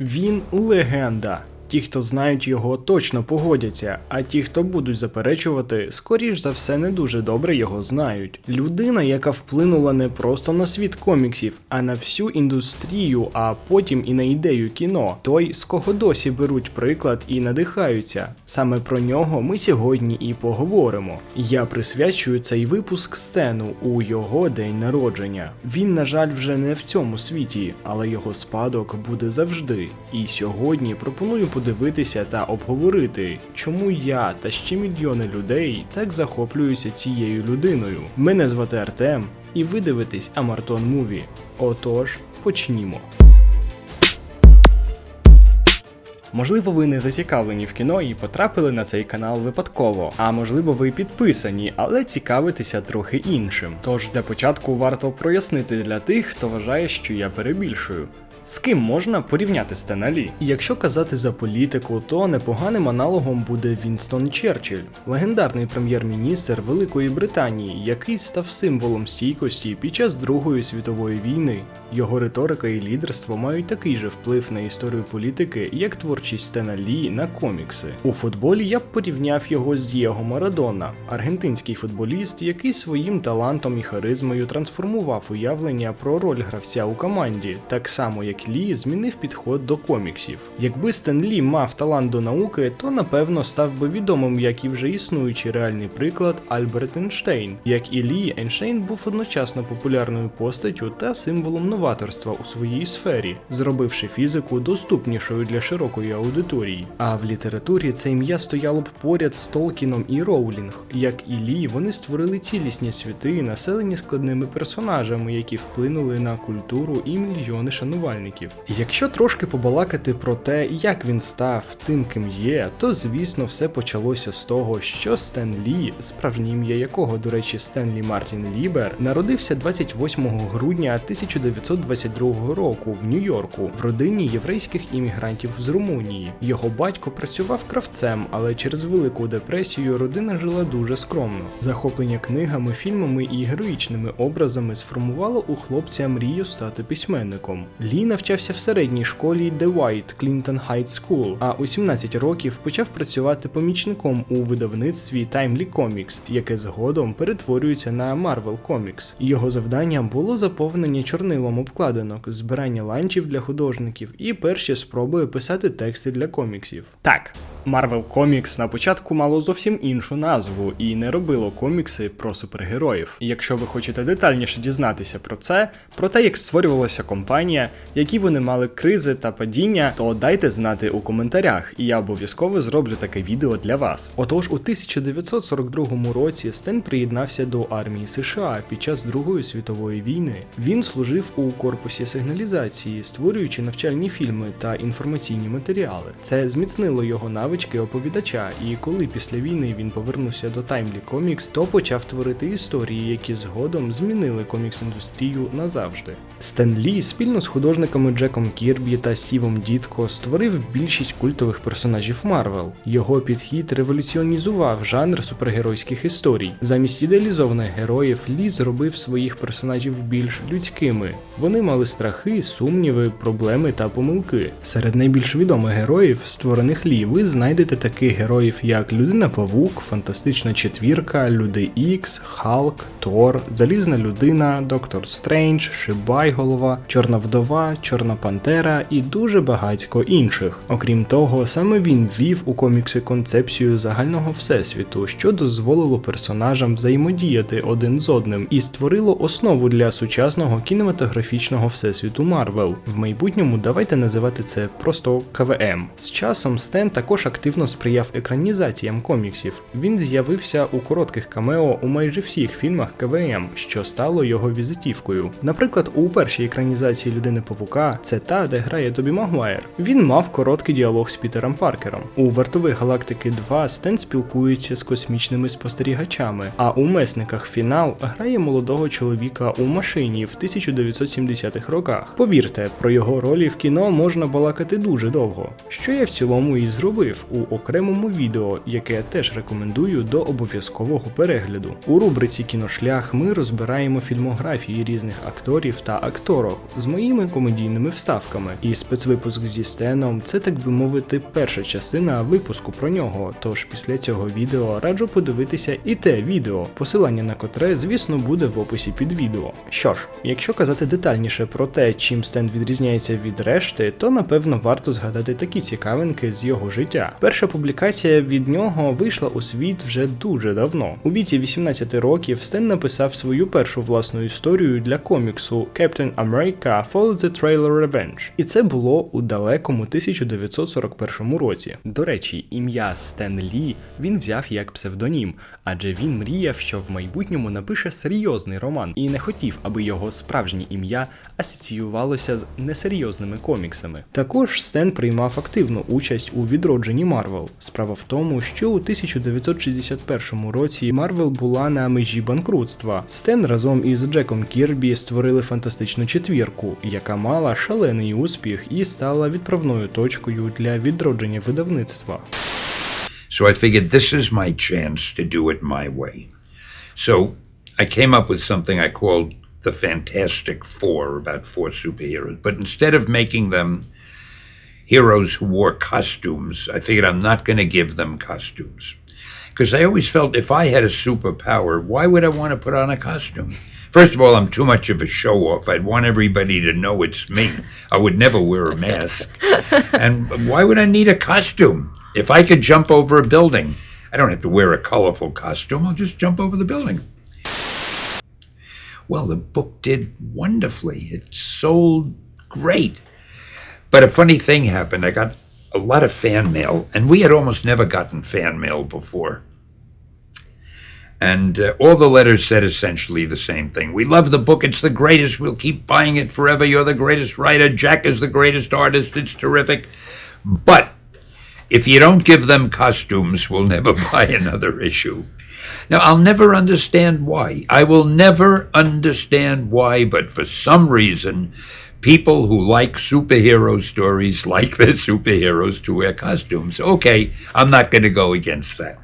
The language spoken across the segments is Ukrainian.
Він легенда. Ті, хто знають його, точно погодяться, а ті, хто будуть заперечувати, скоріш за все не дуже добре його знають. Людина, яка вплинула не просто на світ коміксів, а на всю індустрію, а потім і на ідею кіно. Той, з кого досі беруть приклад і надихаються. Саме про нього ми сьогодні і поговоримо. Я присвячую цей випуск Стену у його день народження. Він, на жаль, вже не в цьому світі, але його спадок буде завжди. І сьогодні пропоную подивитися та обговорити, чому я та ще мільйони людей так захоплюються цією людиною. Мене звати Артем, і ви дивитесь Амартон Муві. Отож, почнімо. Можливо, ви не зацікавлені в кіно і потрапили на цей канал випадково, а можливо, ви підписані, але цікавитеся трохи іншим. Тож для початку варто прояснити для тих, хто вважає, що я перебільшую. З ким можна порівняти Стеналі? Якщо казати за політику, то непоганим аналогом буде Вінстон Черчилль, легендарний прем'єр-міністр Великої Британії, який став символом стійкості під час Другої світової війни. Його риторика і лідерство мають такий же вплив на історію політики, як творчість Стена Лі на комікси. У футболі я б порівняв його з Дієго Марадона, аргентинський футболіст, який своїм талантом і харизмою трансформував уявлення про роль гравця у команді, так само як Лі змінив підход до коміксів. Якби Стен Лі мав талант до науки, то напевно став би відомим, як і вже існуючий реальний приклад Альберт Ейнштейн. Як і Лі, Ейнштейн був одночасно популярною постаттю та символом новаторства у своїй сфері, зробивши фізику доступнішою для широкої аудиторії. А в літературі це ім'я стояло б поряд з Толкіном і Роулінг. Як і Лі, вони створили цілісні світи, населені складними персонажами, які вплинули на культуру і мільйони шанувальників. Якщо трошки побалакати про те, як він став тим, ким є, то звісно все почалося з того, що Стен Лі, справжнє ім'я якого, до речі, Стенлі Мартін Лібер, народився 28 грудня 1922 року в Нью-Йорку в родині єврейських іммігрантів з Румунії. Його батько працював кравцем, але через велику депресію родина жила дуже скромно. Захоплення книгами, фільмами і героїчними образами сформувало у хлопця мрію стати письменником. Лі навчався в середній школі The White Clinton Heights School, а у 17 років почав працювати помічником у видавництві Timely Comics, яке згодом перетворюється на Marvel Comics. Його завданням було заповнення чорнилом обкладинок, збирання ланчів для художників і перші спроби писати тексти для коміксів. Так. Marvel Comics на початку мало зовсім іншу назву і не робило комікси про супергероїв. І якщо ви хочете детальніше дізнатися про це, про те, як створювалася компанія, які вони мали кризи та падіння, то дайте знати у коментарях, і я обов'язково зроблю таке відео для вас. Отож, у 1942 році Стен приєднався до армії США під час Другої світової війни. Він служив у корпусі сигналізації, створюючи навчальні фільми та інформаційні матеріали. Це зміцнило його навички оповідача, і коли після війни він повернувся до Timely Comics, то почав творити історії, які згодом змінили комікс-індустрію назавжди. Стен Лі спільно з художниками Джеком Кірбі та Стівом Дітко створив більшість культових персонажів Марвел. Його підхід революціонізував жанр супергеройських історій. Замість ідеалізованих героїв Лі зробив своїх персонажів більш людськими. Вони мали страхи, сумніви, проблеми та помилки. Серед найбільш відомих героїв, створених Лі, ви знайдете таких героїв, як Людина Павук, Фантастична Четвірка, Люди Ікс, Халк, Тор, Залізна людина, Доктор Стрендж, Шибайголова, Чорна вдова, Чорна Пантера і дуже багатько інших. Окрім того, саме він ввів у комікси концепцію загального всесвіту, що дозволило персонажам взаємодіяти один з одним і створило основу для сучасного кінематографічного всесвіту Марвел. В майбутньому давайте називати це просто КВМ. З часом Стен також активно сприяв екранізаціям коміксів. Він з'явився у коротких камео у майже всіх фільмах КВМ, що стало його візитівкою. Наприклад, у першій екранізації людини Павука це та, де грає Тобі Магуайр. Він мав короткий діалог з Пітером Паркером. У вартових галактики 2 Стен спілкується з космічними спостерігачами, а у месниках фінал грає молодого чоловіка у машині в 1970-х роках. Повірте, про його ролі в кіно можна балакати дуже довго, що я в цілому і зробив. у окремому відео, яке я теж рекомендую до обов'язкового перегляду. У рубриці Кіношлях ми розбираємо фільмографії різних акторів та акторок з моїми комедійними вставками. І спецвипуск зі Стеном це так би мовити перша частина випуску про нього. Тож після цього відео раджу подивитися і те відео, посилання на котре, звісно, буде в описі під відео. Що ж, якщо казати детальніше про те, чим Стен відрізняється від решти, то напевно варто згадати такі цікавинки з його життя. Перша публікація від нього вийшла у світ вже дуже давно. У віці 18 років Стен написав свою першу власну історію для коміксу Captain America Follow the Trailer Revenge. І це було у далекому 1941 році. До речі, ім'я Стен Лі він взяв як псевдонім, адже він мріяв, що в майбутньому напише серйозний роман і не хотів, аби його справжнє ім'я асоціювалося з несерйозними коміксами. Також Стен приймав активну участь у відродженні Марвел. Справа в тому, що у 1961 році Марвел була на межі банкрутства. Стен разом із Джеком Кірбі створили фантастичну четвірку, яка мала шалений успіх і стала відправною точкою для відродження видавництва. So I figured this is my chance to do it my way. So I came up with something I called the Fantastic Four, about four superheroes. But instead of making them heroes who wore costumes, I figured I'm not going to give them costumes. Because I always felt if I had a superpower, why would I want to put on a costume? First of all, I'm too much of a show off. I'd want everybody to know it's me. I would never wear a mask. and why would I need a costume? If I could jump over a building, I don't have to wear a colorful costume. I'll just jump over the building. Well, the book did wonderfully. It sold great. But a funny thing happened. I got a lot of fan mail, and we had almost never gotten fan mail before. And uh, all the letters said essentially the same thing. We love the book. It's the greatest. We'll keep buying it forever. You're the greatest writer. Jack is the greatest artist. It's terrific. But if you don't give them costumes, we'll never buy another issue. Now, I'll never understand why. I will never understand why, but for some reason, people who like superhero stories like their superheroes to wear costumes. Okay, I'm not going to go against that.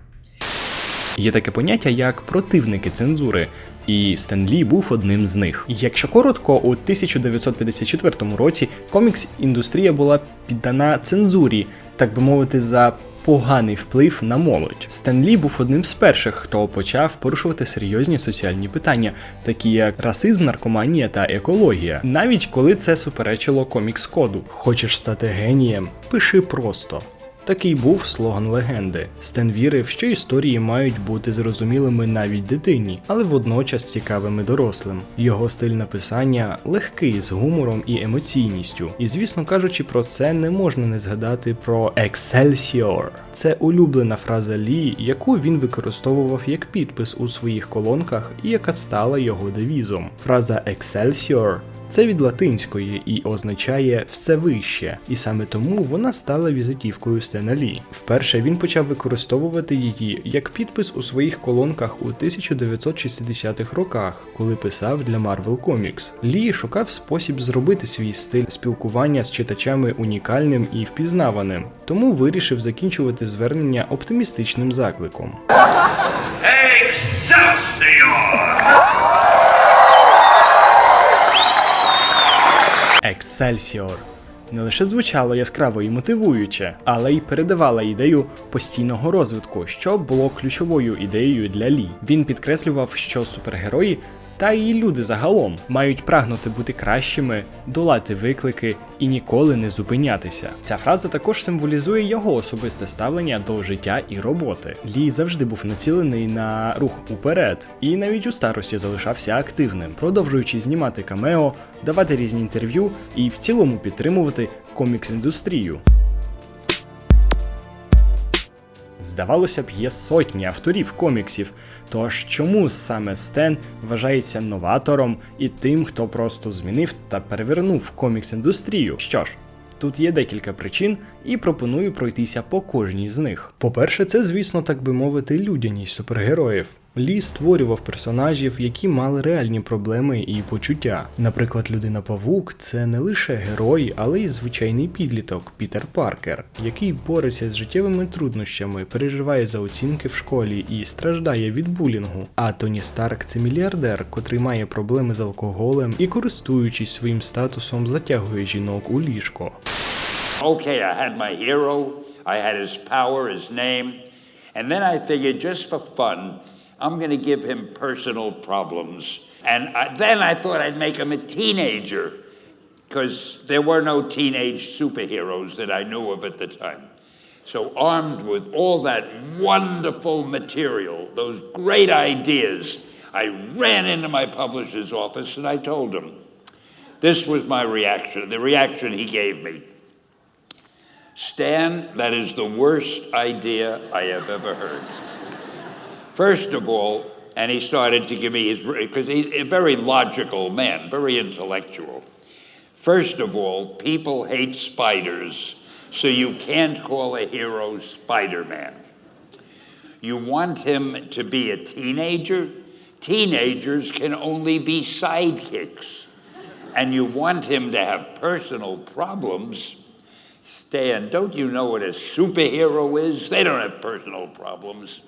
Є таке поняття як противники цензури. І Стен Лі був одним з них. Якщо коротко, у 1954 році комікс-індустрія була піддана цензурі, так би мовити, за поганий вплив на молодь. Стенлі був одним з перших, хто почав порушувати серйозні соціальні питання, такі як расизм, наркоманія та екологія, навіть коли це суперечило комікс-коду. Хочеш стати генієм? Пиши просто. Такий був слоган легенди. Стен вірив, що історії мають бути зрозумілими навіть дитині, але водночас цікавими дорослим. Його стиль написання легкий з гумором і емоційністю. І звісно кажучи, про це не можна не згадати про Excelsior. Це улюблена фраза Лі, яку він використовував як підпис у своїх колонках і яка стала його девізом. Фраза Excelsior це від латинської і означає все вище, і саме тому вона стала візитівкою Стена Лі. Вперше він почав використовувати її як підпис у своїх колонках у 1960-х роках, коли писав для Marvel Comics. Лі шукав спосіб зробити свій стиль спілкування з читачами унікальним і впізнаваним, тому вирішив закінчувати звернення оптимістичним закликом. Excelsior! Excelsior не лише звучало яскраво і мотивуюче, але й передавала ідею постійного розвитку, що було ключовою ідеєю для Лі. Він підкреслював, що супергерої та і люди загалом мають прагнути бути кращими, долати виклики і ніколи не зупинятися. Ця фраза також символізує його особисте ставлення до життя і роботи. Лі завжди був націлений на рух уперед, і навіть у старості залишався активним, продовжуючи знімати камео, давати різні інтерв'ю і в цілому підтримувати комікс-індустрію. Здавалося б, є сотні авторів коміксів. Тож чому саме Стен вважається новатором і тим, хто просто змінив та перевернув комікс-індустрію? Що ж, тут є декілька причин, і пропоную пройтися по кожній з них. По-перше, це, звісно, так би мовити, людяність супергероїв. Лі створював персонажів, які мали реальні проблеми і почуття. Наприклад, людина Павук це не лише герой, але й звичайний підліток Пітер Паркер, який бореться з життєвими труднощами, переживає за оцінки в школі і страждає від булінгу. А Тоні Старк це мільярдер, котрий має проблеми з алкоголем і, користуючись своїм статусом, затягує жінок у ліжко. Okay, I had my hero, I had his power, his name, and then I figured just for fun, I'm going to give him personal problems. And I, then I thought I'd make him a teenager, because there were no teenage superheroes that I knew of at the time. So, armed with all that wonderful material, those great ideas, I ran into my publisher's office and I told him. This was my reaction, the reaction he gave me. Stan, that is the worst idea I have ever heard. First of all, and he started to give me his, because he's a very logical man, very intellectual. First of all, people hate spiders, so you can't call a hero Spider Man. You want him to be a teenager? Teenagers can only be sidekicks. And you want him to have personal problems? Stan, don't you know what a superhero is? They don't have personal problems.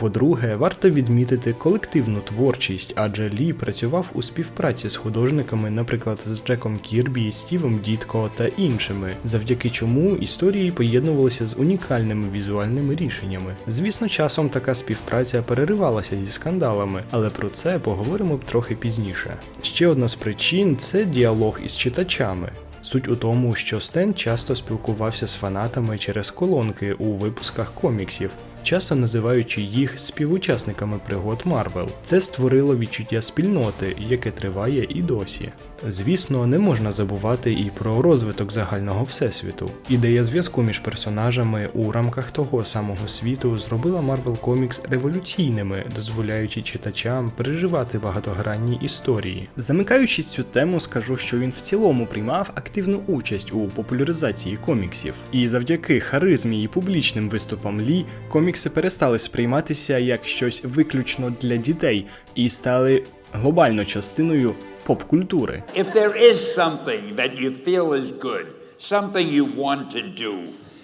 По-друге, варто відмітити колективну творчість, адже Лі працював у співпраці з художниками, наприклад, з Джеком Кірбі, Стівом Дітко та іншими, завдяки чому історії поєднувалися з унікальними візуальними рішеннями. Звісно, часом така співпраця переривалася зі скандалами, але про це поговоримо трохи пізніше. Ще одна з причин це діалог із читачами. Суть у тому, що Стен часто спілкувався з фанатами через колонки у випусках коміксів, часто називаючи їх співучасниками пригод Марвел. Це створило відчуття спільноти, яке триває і досі. Звісно, не можна забувати і про розвиток загального всесвіту. Ідея зв'язку між персонажами у рамках того самого світу зробила Marvel Comics революційними, дозволяючи читачам переживати багатогранні історії. Замикаючи цю тему, скажу, що він в цілому приймав активну участь у популяризації коміксів. І завдяки харизмі і публічним виступам Лі комікси перестали сприйматися як щось виключно для дітей і стали глобально частиною поп-культури. If there is something that you feel is good, something you want to do,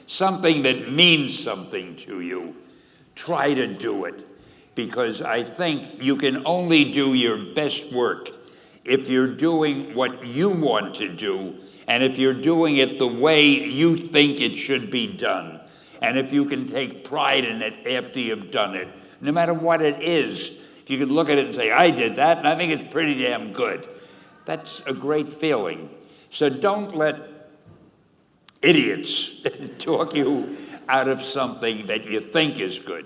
something that means something to you, try to do it. Because I think you can only do your best work if you're doing what you want to do and if you're doing it the way you think it should be done. And if you can take pride in it after you've done it, no matter what it is, if you can look at it and say, I did that, and I think it's pretty damn good. That's a great feeling. So don't let idiots talk you out of something that you think is good.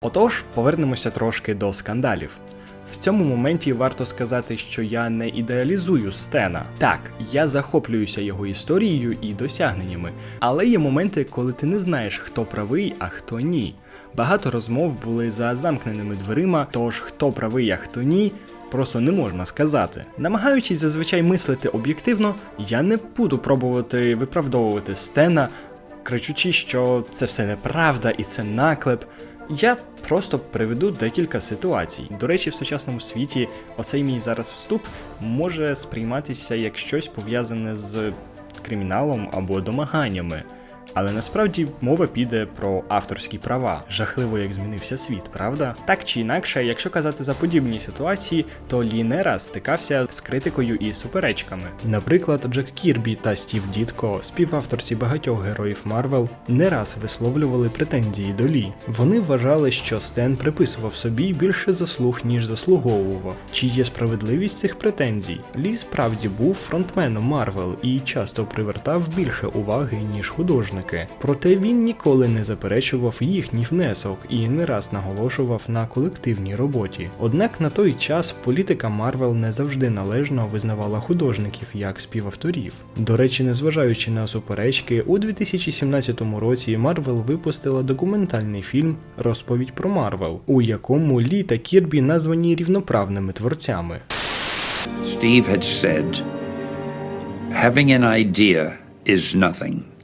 Отож, повернемося трошки до скандалів. Цьому моменті варто сказати, що я не ідеалізую Стена. Так, я захоплююся його історією і досягненнями, але є моменти, коли ти не знаєш, хто правий, а хто ні. Багато розмов були за замкненими дверима, тож хто правий, а хто ні. Просто не можна сказати. Намагаючись зазвичай мислити об'єктивно, я не буду пробувати виправдовувати Стена, кричучи, що це все неправда і це наклеп. Я просто приведу декілька ситуацій. До речі, в сучасному світі оцей мій зараз вступ може сприйматися як щось пов'язане з криміналом або домаганнями. Але насправді мова піде про авторські права. Жахливо, як змінився світ, правда? Так чи інакше, якщо казати за подібні ситуації, то Лі не раз стикався з критикою і суперечками. Наприклад, Джек Кірбі та Стів Дітко, співавторці багатьох героїв Марвел, не раз висловлювали претензії до Лі. Вони вважали, що Стен приписував собі більше заслуг, ніж заслуговував. Чи є справедливість цих претензій? Лі справді був фронтменом Марвел і часто привертав більше уваги, ніж художники. Проте він ніколи не заперечував їхній внесок і не раз наголошував на колективній роботі. Однак на той час політика Марвел не завжди належно визнавала художників як співавторів. До речі, незважаючи на суперечки, у 2017 році Марвел випустила документальний фільм Розповідь про Марвел, у якому Лі та Кірбі названі рівноправними творцями. Steve had said, having an idea is nothing.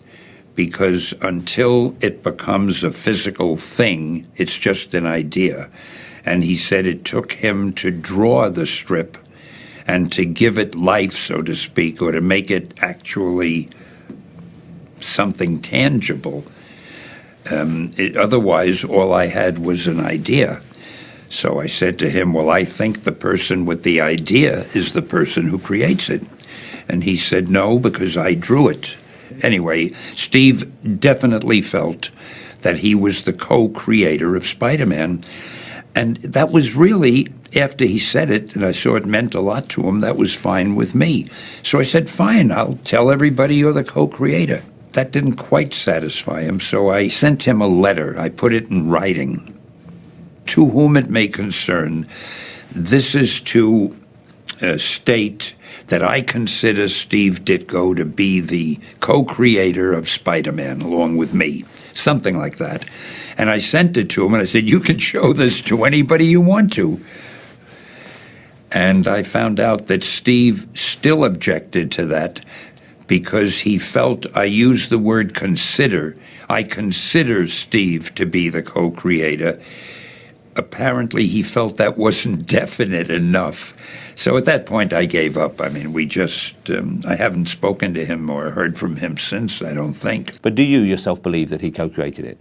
Because until it becomes a physical thing, it's just an idea. And he said it took him to draw the strip and to give it life, so to speak, or to make it actually something tangible. Um, it, otherwise, all I had was an idea. So I said to him, Well, I think the person with the idea is the person who creates it. And he said, No, because I drew it. Anyway, Steve definitely felt that he was the co creator of Spider Man. And that was really, after he said it, and I saw it meant a lot to him, that was fine with me. So I said, Fine, I'll tell everybody you're the co creator. That didn't quite satisfy him, so I sent him a letter. I put it in writing. To whom it may concern, this is to uh, state that I consider Steve Ditko to be the co creator of Spider Man along with me, something like that. And I sent it to him and I said, You can show this to anybody you want to. And I found out that Steve still objected to that because he felt I used the word consider. I consider Steve to be the co creator apparently he felt that wasn't definite enough. So at that point, I gave up. I mean, we just, um, I haven't spoken to him or heard from him since, I don't think. But do you yourself believe that he co-created it?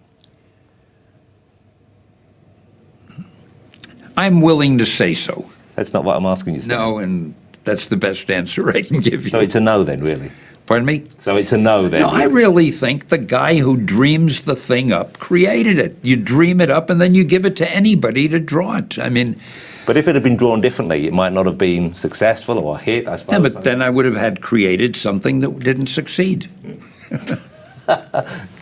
I'm willing to say so. That's not what I'm asking you. Stan. No, and that's the best answer I can give you. So it's a no then, really. Pardon me? So it's a no then. No, I really think the guy who dreams the thing up created it. You dream it up and then you give it to anybody to draw it. I mean, But if it had been drawn differently, it might not have been successful or a hit. I suppose. yeah, but then I would have had created something that didn't succeed.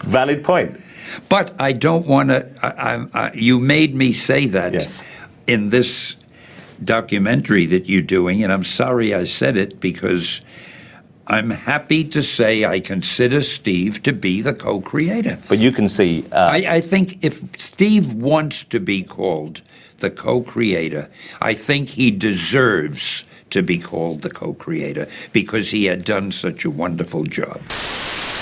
valid point. But I don't want to. I, I, I, you made me say that Yes. in this documentary that you're doing, and I'm sorry I said it because I'm happy to say I consider Steve to be the co-creator. But you can see. Uh, I, I think if Steve wants to be called the co-creator, I think he deserves to be called the co-creator because he had done such a wonderful job.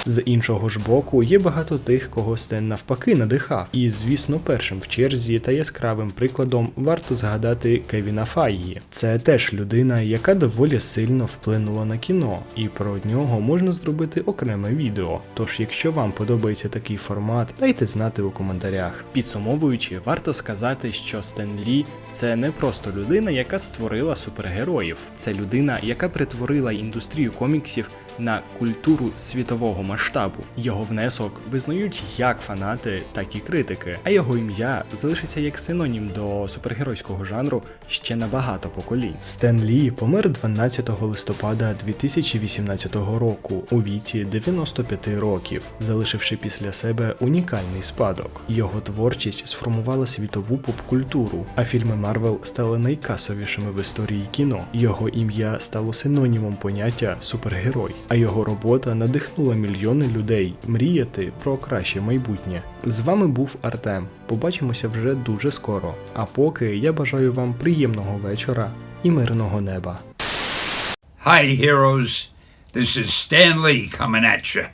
З іншого ж боку, є багато тих, кого Стен навпаки надихав. І, звісно, першим в черзі та яскравим прикладом варто згадати Кевіна Файгі. Це теж людина, яка доволі сильно вплинула на кіно, і про нього можна зробити окреме відео. Тож, якщо вам подобається такий формат, дайте знати у коментарях. Підсумовуючи, варто сказати, що Стен Лі це не просто людина, яка створила супергероїв. Це людина, яка перетворила індустрію коміксів на культуру світового масштабу. Його внесок визнають як фанати, так і критики, а його ім'я залишиться як синонім до супергеройського жанру ще на багато поколінь. Стен Лі помер 12 листопада 2018 року у віці 95 років, залишивши після себе унікальний спадок. Його творчість сформувала світову поп-культуру, а фільми Марвел стали найкасовішими в історії кіно. Його ім'я стало синонімом поняття супергерой, а його робота надихнула мільйони людей мріяти про краще майбутнє. З вами був Артем. Побачимося вже дуже скоро. А поки я бажаю вам приємного вечора і мирного неба. Hi, heroes. This is Stan Lee coming at you.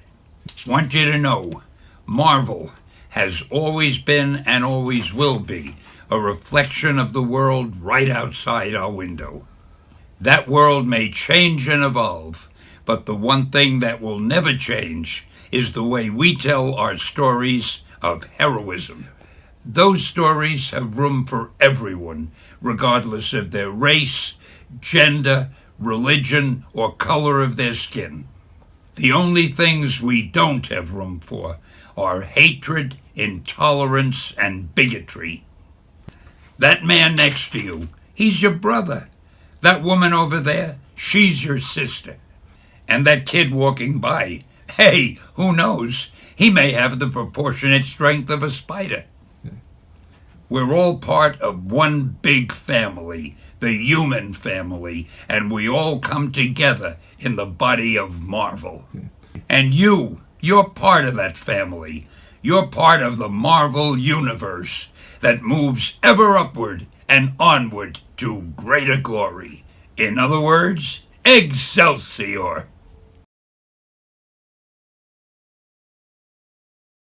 Want you to know Marvel has always been and always will be a reflection of the world right outside our window. That world may change and evolve, but the one thing that will never change is the way we tell our stories of heroism. Those stories have room for everyone, regardless of their race, gender, religion, or color of their skin. The only things we don't have room for are hatred, intolerance, and bigotry. That man next to you, he's your brother. That woman over there, she's your sister. And that kid walking by, hey, who knows? He may have the proportionate strength of a spider. We're all part of one big family, the human family, and we all come together in the body of Marvel. And you, you're part of that family. You're part of the Marvel universe that moves ever upward and onward to greater glory. In other words, Excelsior!